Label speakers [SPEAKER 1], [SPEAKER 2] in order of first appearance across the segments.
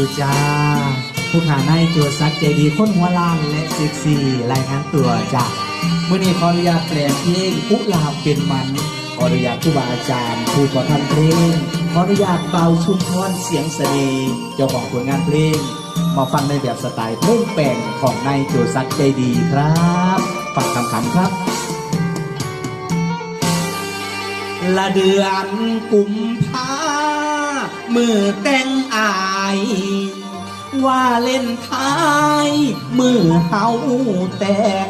[SPEAKER 1] ดูจ้า ผู้ขาในโจซักใจดีคนหัวล้านและเซ็กซี่รายงานตัวจ้าเมื่อนี้ขออนุญาตแปลงเพลงอุลาเป็นมันขออนุญาตผู้บาอาจารย์ผู้ประพันเพลงขออนุญาตเบาชุมพรเสียงเสน่ห์เจ้าของผลงานเพลง มาฟังในแบบสไตล์เพลงแปลงของนายโจซักใจดีครับฟังคำคำๆครับ ละเดือนกุมภา มือแต่งอาย ว่าเล่นท้าย มือเฮาแต่ง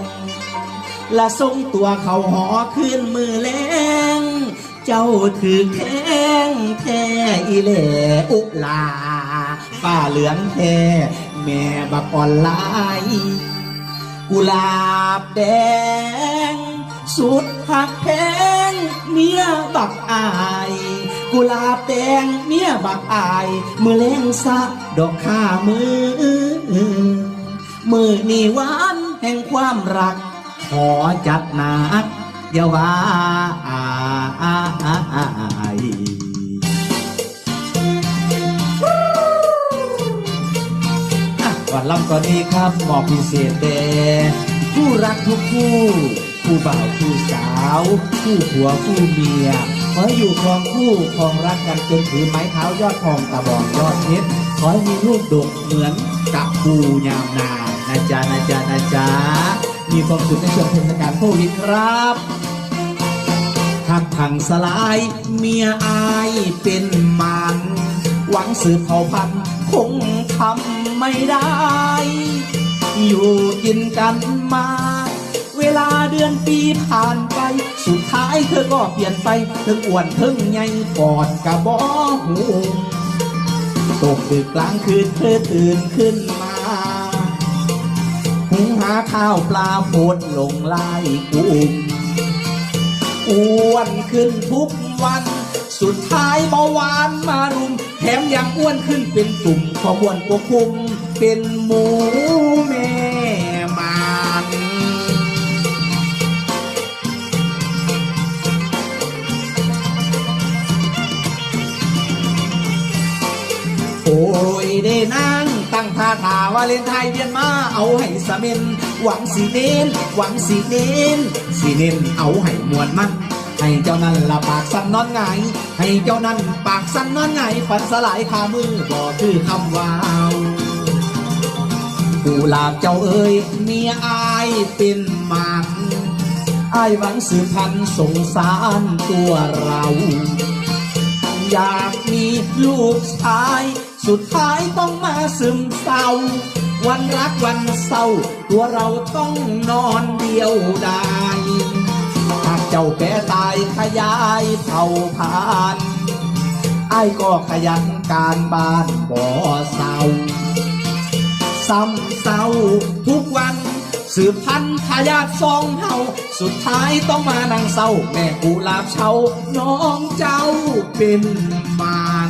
[SPEAKER 1] ละทรงตัวเขาหอขึ้นมือแรงเจ้าถือแข้งแท้อีแหล่อุลาฝ้าเหลืองแท้แม่บักอ่อนลายกุหลาบแดง สุดหักแพงเมียบักอาย กุลาบแดงเมียบักอายมือเล้งซะดอกข้ามือมือนี่หวานแห่งความรัก ขอจัดหนักอย่าว่าอายอะก่อนลำก่อนนี้ครับหมอพิเศษแด่ผู้รักทุกคู่ผู้บ่าวผู้สาว คู่ผัวคู่เมีย ขอให้อยู่ครองคู่ครองรักกันจนถือไม้เท้ายอดทองตะบองยอดเพชรขอให้มีลูกดกเหมือนกับปูยามนานะจ๊ะนะจ๊ะนะจ๊ะมีความสุขในช่วงเทศกาลโควิดครับหักพังสลายเมียอายเป็นมัน หวังสืบเผ่าพันธุ์คงทำไม่ได้ อยู่กินกันมา ลาเดือนปีผ่านไป สุดท้ายเธอก็เปลี่ยนไปเธออ้วนเพิ่งใหญ่กอดกระบอกหูตกดึกกลางคืนเธอตื่นขึ้นมาหุงหาข้าวปลาโพดลงไล่กุ้มอ้วนขึ้นทุกวัน สุดท้ายเบาหวานมารุม แถมยังอ้วนขึ้นเป็นตุ่มขบวนกวคุมเป็นหมูแม่ นั่งตั้งท่าทาวาเลนไทน์เวียนมาเอาให้สะเมนหวังสีเน้นหวังสีเน้นสีเน้นเอาให้มวนมันให้เจ้านั้นละปากสั่นนอนไงให้เจ้านั้นปากสั่นนอนไงฝันสลายขามือบ่คือคำว่าวกูลาบเจ้าเอ้ยเมียอายเป็นมันอายหวังสืบพันสงสารตัวเรา อยากมีลูกชาย สุดท้ายต้องมาซึมเศร้า วันรักวันเศร้า ตัวเราต้องนอนเดียวดายหากเจ้าแก่ตายขยายเผ่าพันธุ์ไอ้ก็ขยันการบ้านบ่อเศร้าซ้ำเศร้าทุกวันสืบพันธุ์ทายาทซองเฮาสุดท้ายต้องมานั่งเศร้า แม่กูลาบเช้า น้องเจ้าเป็นมาร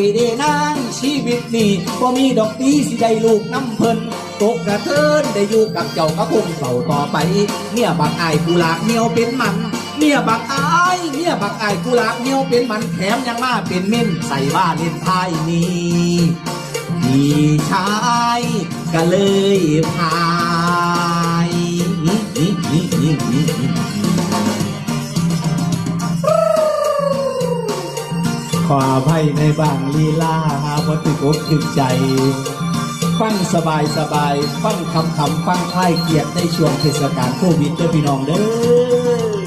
[SPEAKER 1] ยเด้นางชีวิตนี่บ่มีดอกดีสิได้ลูกน้ำเพิ่นตกกระเทินได้อยู่กับเจ้าก็คงเฝ้าต่อไป เนี่ยบักอายกูลากเนียวเป็นมัน เนี่ยบักอายเนี่ยบักอายกูลากเนียวเป็นมันแถมยังมาเป็นเม่นใส่บ้านเล่นไทยนี่พี่ชายก็เลยพาย ขออภัยในบางลีลาหาพอติดอกถึงใจ ฟังสบายสบายฟังคำคำฟังคลายเกียรติในช่วงเทศกาลโควิดเด้อพี่น้องเด้อ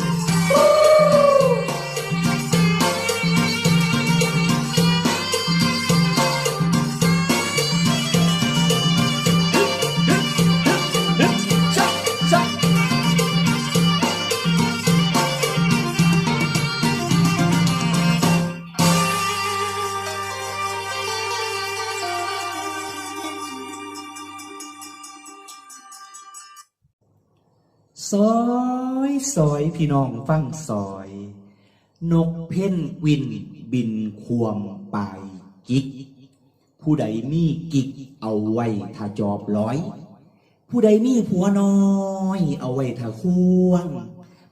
[SPEAKER 1] ซอยซอยพี่น้องฟังซอย นกเพ่นกวินบินควมปลายกิก ผู้ใดมีกิกเอาไว้ถ้าจอบร้อย ผู้ใดมีผัวน้อย เอาไว้ทาควง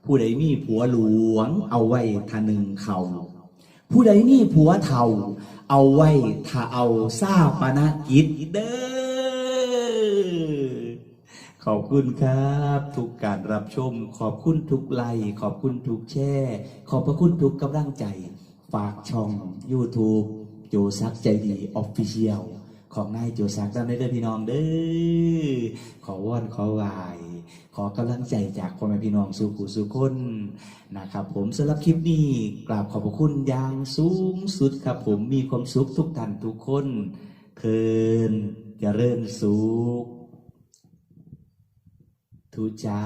[SPEAKER 1] ผู้ใดมีผัวหลวง เอาไว้ทาหนึ่งเขาผู้ใดมีผัวเทาเอาไว้ถ้าเอาซาปนกิจเด้อ ขอบคุณครับ ทุกการรับชม ขอบคุณทุกไลค์ขอบคุณทุกแชร์ขอบพระคุณทุกกำลังใจ ฝากช่อง YouTube โจซักใจดีออฟฟิเชียลของนายโจซักด้านในเด้อพี่น้องเด้อขอวอนขอไหวาย ขอกำลังใจจากพ่อแม่พี่น้องสู่ผู้สู่คนนะครับ ผมสำหรับคลิปนี้กราบขอบพระคุณอย่างสูงสุดครับ ผมมีความสุขทุกท่านทุกคนเคินเจริญสุข ทุจา